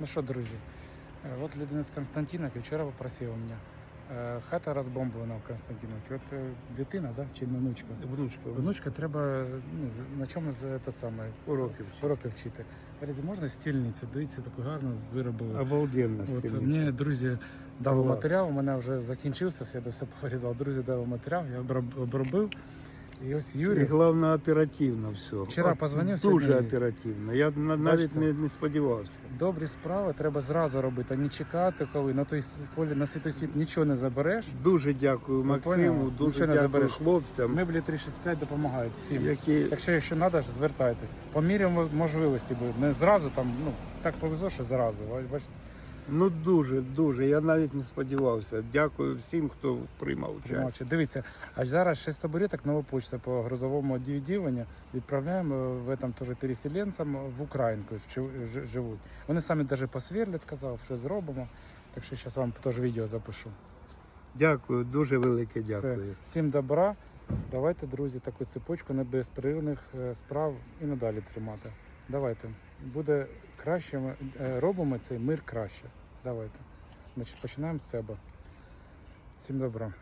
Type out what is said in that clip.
Ну що, друзі, е, от людина з Константиновки вчора попросив мене. е, Хата розбомблена в Константиновці. От дитина, да? чи внучка? Внучка. Внучка треба ну, на чому те саме Уроки. уроки вчити. Говорить, можна стільницю? Дивіться, таку гарну виробили. Обалденно. От, мені друзі дали матеріал, у мене вже закінчився, все, я до все повирізав. Друзі дали матеріал, я обробив. І ось І головне оперативно все. Вчора позвонив, Дуже сьогодні- оперативно. Я на- навіть не, не сподівався. Добрі справи треба зразу робити, а не чекати, коли на той с- полі на світой світ нічого не забереш. Дуже дякую Максиму, поняли? дуже Нічого не дякую забереш. хлопцям, Меблі 365 допомагають всім. які Якщо ще треба, звертайтесь. По мірі мо- можливості буде. Не зразу там, ну так повезло, що зразу. Бачите, ну дуже, дуже. Я навіть не сподівався. Дякую всім, хто приймав участь. Дивіться, аж зараз 6 табуреток нова почта по грузовому відділенню відправляємо в этом теж переселенцям в Українку що ж- живуть. Вони самі навіть посверлять, сказав, що зробимо. Так що зараз вам теж відео запишу. Дякую, дуже велике Все. дякую. Всім добра. Давайте, друзі, таку цепочку небезперервних е, справ і надалі тримати. Давайте. Буде краще. ми- Робимо цей мир краще. Давайте. Значить, починаємо з себе. Всім добра.